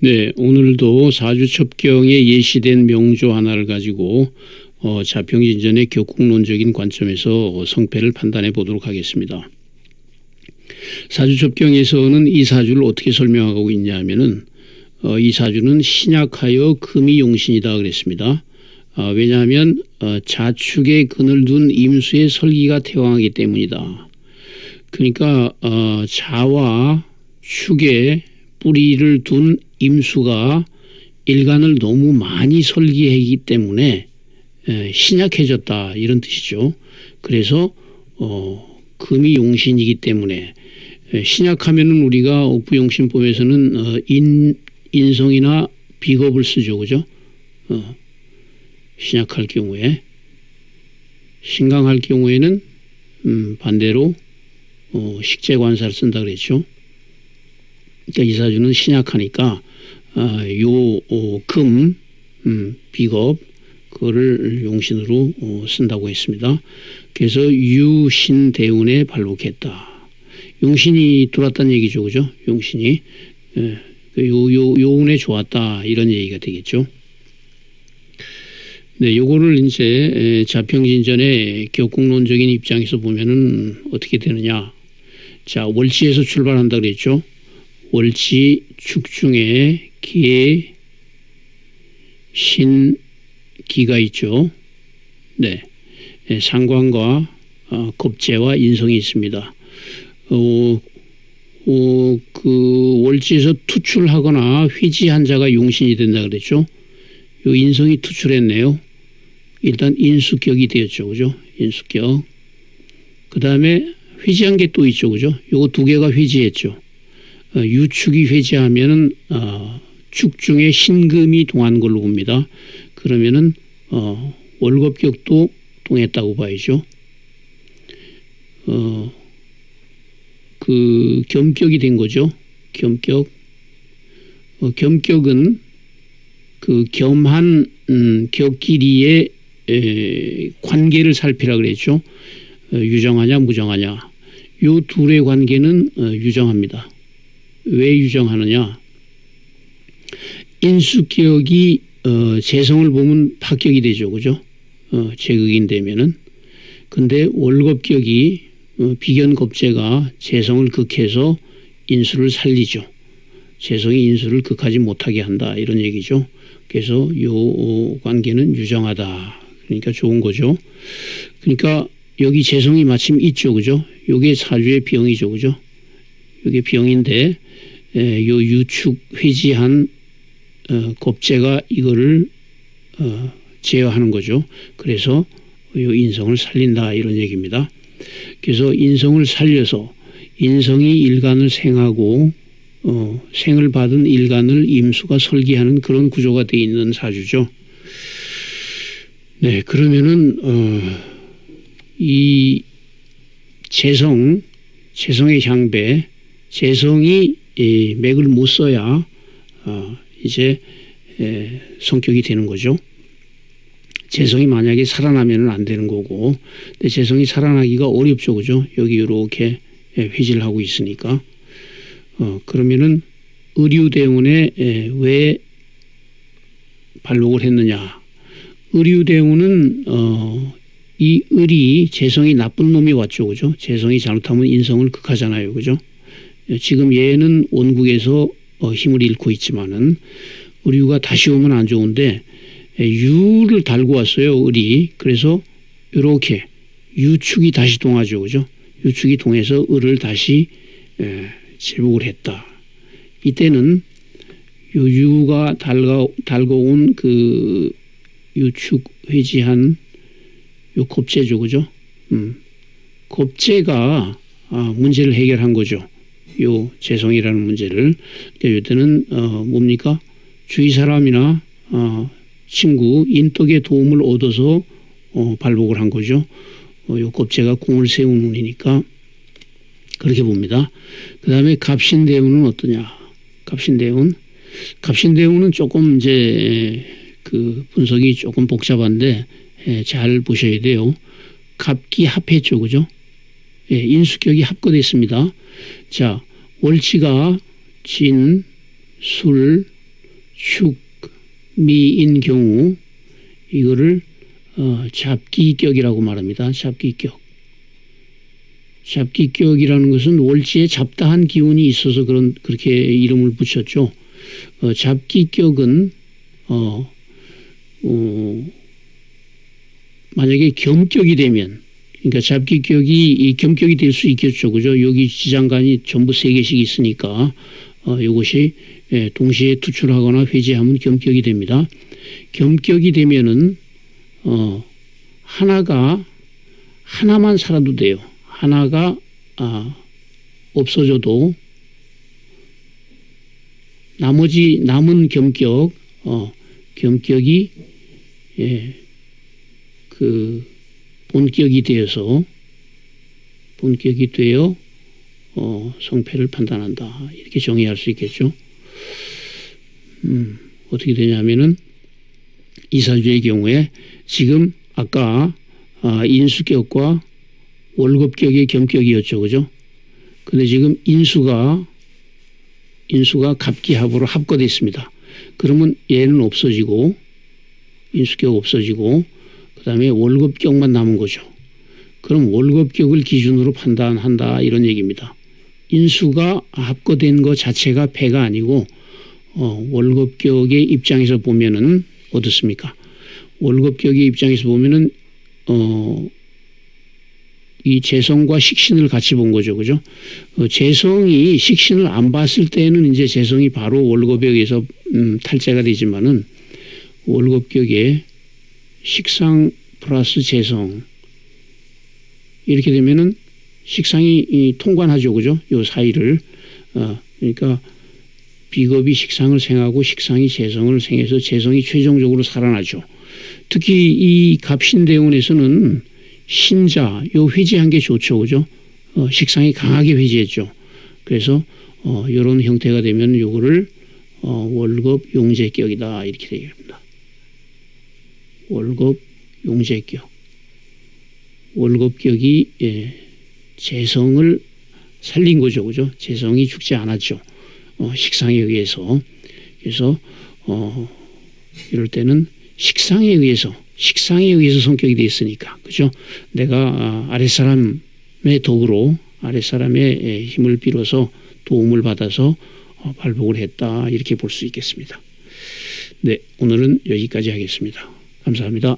네, 오늘도 사주 첩경에 예시된 명조 하나를 가지고 어, 자평진전의 격국론적인 관점에서 성패를 판단해 보도록 하겠습니다. 사주첩경에서는 이 사주를 어떻게 설명하고 있냐 하면은 어, 이 사주는 신약하여 금이 용신이다 그랬습니다. 어, 왜냐하면 어, 자축에 근을 둔 임수의 설기가 태왕하기 때문이다. 그러니까 어, 자와 축에 뿌리를 둔 임수가 일간을 너무 많이 설계하기 때문에 신약해졌다 이런 뜻이죠. 그래서 어, 금이 용신이기 때문에 신약하면은 우리가 옥부용신법에서는 어, 인, 인성이나 비겁을 쓰죠, 그죠? 어, 신약할 경우에 신강할 경우에는 음, 반대로 어, 식재관사를 쓴다 그랬죠. 그러니까 이 사주는 신약하니까 아, 요금 어, 음, 비겁 그거를 용신으로 어, 쓴다고 했습니다. 그래서 유신 대운에 발록했다. 용신이 들어왔다는 얘기죠, 그죠? 용신이 예, 그 요, 요, 요운에 좋았다 이런 얘기가 되겠죠. 네, 요거를 이제 자평진전의 격국론적인 입장에서 보면은 어떻게 되느냐. 자, 월지에서 출발한다 그랬죠. 월지 축중에 기에 신기가 있죠. 네. 네 상관과 어, 겁재와 인성이 있습니다. 어, 어, 그 월지에서 투출하거나 회지한 자가 용신이 된다 그랬죠. 요 인성이 투출했네요. 일단 인수격이 되었죠. 그죠? 인수격. 그 다음에 회지한 게 또 있죠. 그죠? 요거 두 개가 회지했죠. 어, 유축이 회지하면은 어, 축 중에 신금이 동한 걸로 봅니다. 그러면은 어, 월급격도 동했다고 봐야죠. 어, 그 겸격이 된 거죠. 겸격. 어, 겸격은 그 겸한 음, 격끼리의 에, 관계를 살피라 그랬죠. 어, 유정하냐 무정하냐. 요 둘의 관계는 어, 유정합니다. 왜 유정하느냐? 인수격이 어, 재성을 보면 파격이 되죠, 그죠? 어, 제극인 되면은. 근데 월급격이 어, 비견겁제가 재성을 극해서 인수를 살리죠. 재성이 인수를 극하지 못하게 한다 이런 얘기죠. 그래서 요 관계는 유정하다. 그러니까 좋은 거죠. 그러니까 여기 재성이 마침 있죠, 그죠? 요게 사주의 병이죠, 그죠? 요게 병인데 에, 요 유축 회지한 어, 겁재가 이거를 어, 제어하는 거죠. 그래서 요 인성을 살린다 이런 얘기입니다. 그래서 인성을 살려서 인성이 일간을 생하고 어, 생을 받은 일간을 임수가 설계하는 그런 구조가 되어 있는 사주죠. 네, 그러면은 어, 이 재성, 재성의 향배, 재성이 이 맥을 못 써야 어, 이제 에, 성격이 되는 거죠. 재성이 만약에 살아나면 안 되는 거고, 근데 재성이 살아나기가 어렵죠, 그죠? 여기 이렇게 회질 하고 있으니까. 어, 그러면은 의류대운에 왜 발록을 했느냐? 의류대운은 어, 이 을이 재성이 나쁜 놈이 왔죠, 그죠? 재성이 잘못하면 인성을 극하잖아요, 그죠? 지금 얘는 원국에서 어, 힘을 잃고 있지만은 의류가 다시 오면 안 좋은데 유를 달고 왔어요, 을이. 그래서 이렇게 유축이 다시 동하죠, 그죠? 유축이 동해서 을을 다시 에, 제복을 했다. 이때는 요 유가 달가, 달고 온 그 유축 회지한 요 겁재죠, 그죠? 음. 겁재가 아, 문제를 해결한 거죠. 요 재성이라는 문제를. 그러니까 요때는 어, 뭡니까? 주위 사람이나 어, 친구, 인덕의 도움을 얻어서 어, 발복을 한 거죠. 어, 요 겁재가 공을 세운 운이니까 그렇게 봅니다. 그 다음에 갑신대운은 어떠냐? 갑신대운. 갑신대운은 조금 이제 그 분석이 조금 복잡한데 예, 잘 보셔야 돼요. 갑기 합했죠, 그죠? 예, 인수격이 합거됐습니다. 자, 월치가 진, 술, 축 미인 경우 이거를 어, 잡기격이라고 말합니다. 잡기격. 잡기격이라는 것은 월지에 잡다한 기운이 있어서 그런 그렇게 이름을 붙였죠. 어, 잡기격은 어, 어, 만약에 겸격이 되면 그러니까 잡기 격이 이 겸격이 될 수 있겠죠. 그죠? 여기 지장간이 전부 세 개씩 있으니까 어, 이것이 예, 동시에 투출하거나 회지하면 겸격이 됩니다. 겸격이 되면은 어, 하나가 하나만 살아도 돼요. 하나가 아, 없어져도 나머지 남은 겸격 어, 겸격이 예, 그 본격이 되어서 본격이 되어 어, 성패를 판단한다 이렇게 정의할 수 있겠죠. 음, 어떻게 되냐면은 이사주의 경우에 지금 아까 아, 인수격과 월급격의 겸격이었죠, 그죠? 근데 지금 인수가 인수가 갑기합으로 합거됐습니다. 그러면 얘는 없어지고 인수격 없어지고 그 다음에 월급격만 남은 거죠. 그럼 월급격을 기준으로 판단한다 이런 얘기입니다. 인수가 합거된 것 자체가 배가 아니고 어, 월급격의 입장에서 보면은 어떻습니까? 월급격의 입장에서 보면은 어, 이 재성과 식신을 같이 본 거죠, 그죠? 어, 재성이 식신을 안 봤을 때는 이제 재성이 바로 월급에 의해서 음, 탈재가 되지만은 월급격에 식상 플러스 재성 이렇게 되면은 식상이 이, 통관하죠, 그죠? 요 사이를 어, 그러니까 비겁이 식상을 생하고 식상이 재성을 생해서 재성이 최종적으로 살아나죠. 특히 이 갑신대운에서는 신자 요 회지한 게 좋죠, 그죠? 어, 식상이 강하게 회지했죠. 그래서 어, 이런 형태가 되면 요거를 어, 월급 용제격이다 이렇게 되겠습니다. 월급 용제격. 월급격이 예, 재성을 살린 거죠, 그죠? 재성이 죽지 않았죠. 어, 식상에 의해서. 그래서 어, 이럴 때는 식상에 의해서 식상에 의해서 성격이 되어 있으니까 그죠? 내가 아, 아랫사람의 덕으로 아랫사람의 힘을 빌어서 도움을 받아서 어, 발복을 했다 이렇게 볼 수 있겠습니다. 네, 오늘은 여기까지 하겠습니다. 감사합니다.